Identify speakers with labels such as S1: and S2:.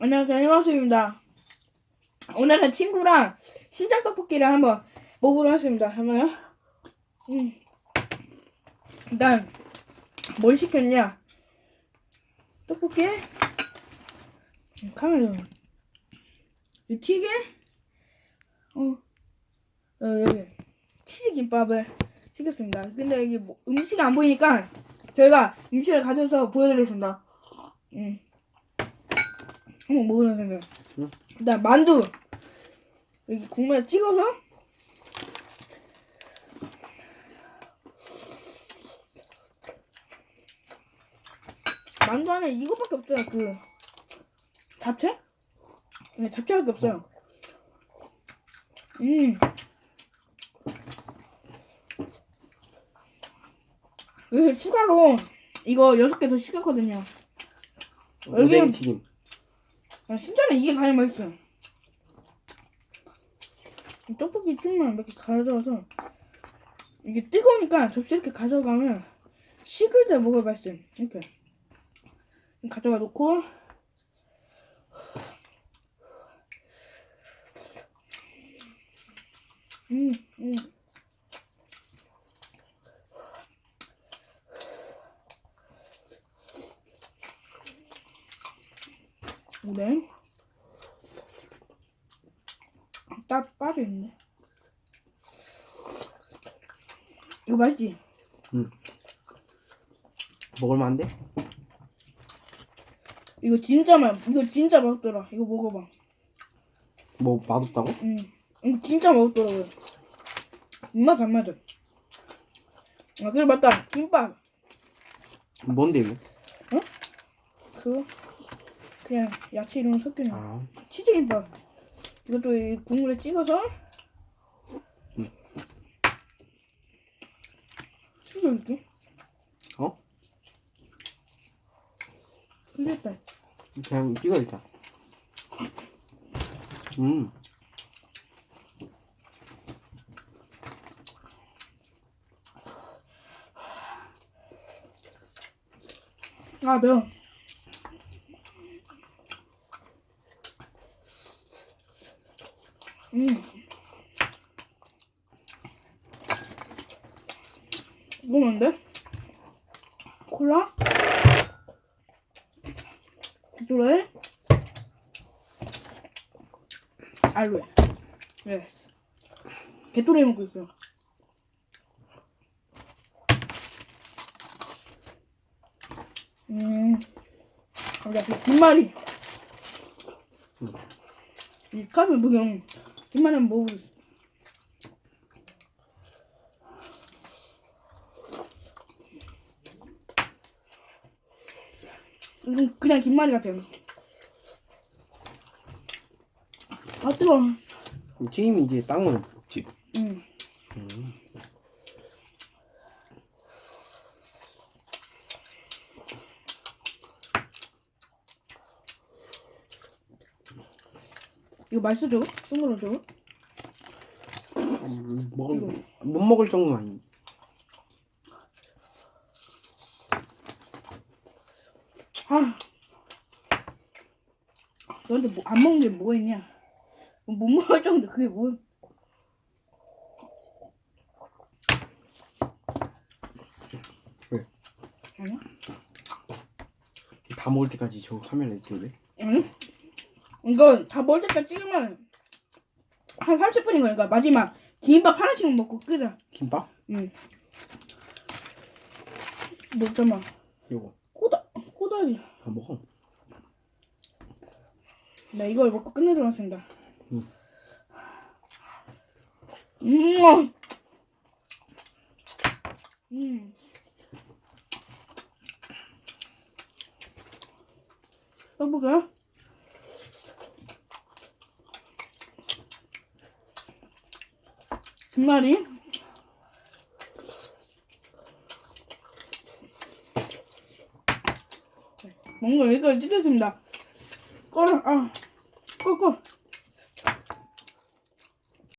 S1: 안녕하세요, 해마수입니다. 오늘은 친구랑 신장 떡볶이를 한번 먹으러 왔습니다. 한번요. 음. 일단 뭘 시켰냐? 떡볶이, 음, 카메라, 이 튀김, 어, 어 여기 치즈 김밥을 시켰습니다. 근데 이게 뭐 음식이 안 보이니까 저희가 음식을 가져서 보여드리겠습니다. 음. 한번 먹으면 생각.
S2: 응.
S1: 일단 만두 여기 국물에 찍어서 만두 안에 이거밖에 없어요. 그 잡채? 네, 잡채밖에 없어요. 음. 여기 추가로 이거 여섯 개 더 시켰거든요. 여기는-
S2: 오뎅 튀김.
S1: 아, 진짜는 이게 가장 맛있어요. 이 떡볶이 몇개 가져와서 이게 뜨거우니까 접시 이렇게 가져가면 식을 때 먹어야 맛있어요. 이렇게 가져가 놓고 음, 음. 오뎅 딱 빠져있네. 이거 맛있지?
S2: 먹을만 한데?
S1: 이거 진짜 맛 이거 진짜 맛없더라. 이거 먹어봐.
S2: 뭐 맛없다고?
S1: 음 이거 진짜 맛없더라고요 입맛 안 맞아. 아 그래 맞다. 김밥.
S2: 뭔데 이거?
S1: 그거 그냥 야채 이런 거 거.
S2: 아,
S1: 치즈김밥 이것도 이 국물에 찍어서 치즈 이렇게
S2: 어?
S1: 흘렸다
S2: 그냥 찍어야겠다. 음,
S1: 아 매워 음. 이거 뭔데? 콜라? 노래? 알로에. 네 게토레이 먹고 있어요. 음. 그러니까 그 김말이. 이 카페 무경 한번 먹어보겠어 이건 그냥 김말이 같아요 아 뜨거워
S2: 이 튀김이 이제 땅을 먹지. 음.
S1: 이거 맛있어 저거? 동그란 저거?
S2: 음, 먹을 못 먹을 정도는 아니.
S1: 아 너한테 뭐, 안 먹는 게 뭐가 있냐 못 먹을 정도 그게 뭐
S2: 왜?
S1: 아니야?
S2: 다 먹을 때까지 저 카메라에 찍을래?
S1: 응? 이거 다 먹을 때까지 찍으면 한 30분인 거니까 마지막 김밥 하나씩 먹고 끄자
S2: 김밥?
S1: 응뭐 잠깐만
S2: 요거.
S1: 꼬다 꼬다리
S2: 다 먹어.
S1: 네 이걸 먹고 끝내도록 하겠습니다
S2: 응.
S1: 음. 음. 떡볶이 요? 김말이? 뭔가 여기까지 찍겠습니다. 꺼라, 아, 꺼, 꺼.